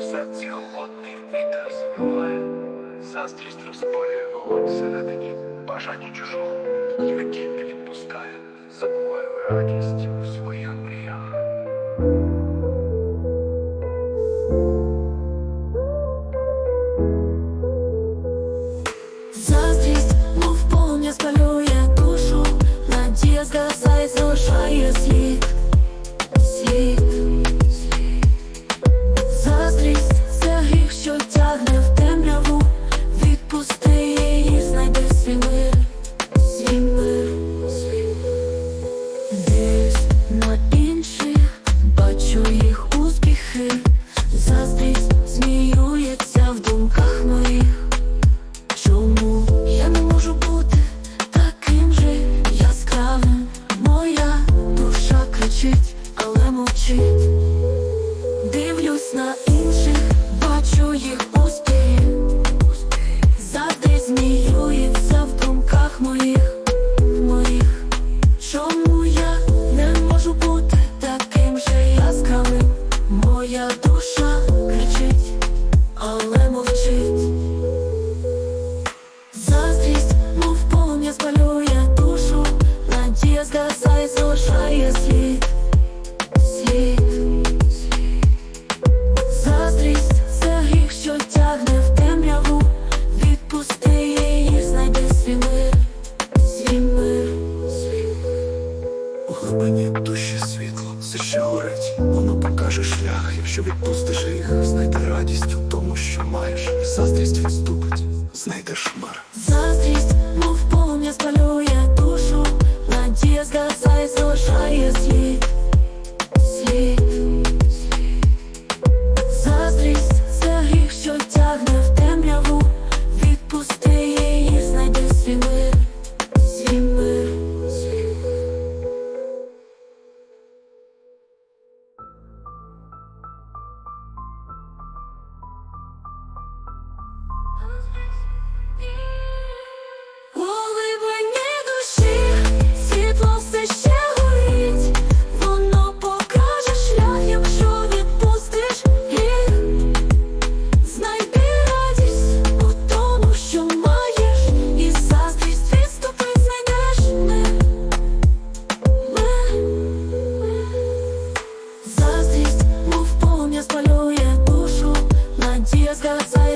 У серці холодний вітер збиває, заздрість розпалює вогонь всередині, бажання чужого, яке не відпускає, забуває радість у своїх мріях. Спалює душу, надія згасає, залишає слід, слід. Кричить, але мовчить. Дивлюсь на інших, бачу їх успіхи. Завжди зміюється в думках моїх, моїх. Чому я не можу бути таким же яскравим? Моя душа Глибині душі світло, все ще горить, воно покаже шлях, якщо відпустиш їх, знайди радість у тому, що маєш, заздрість відступить, знайдеш мир. Cause I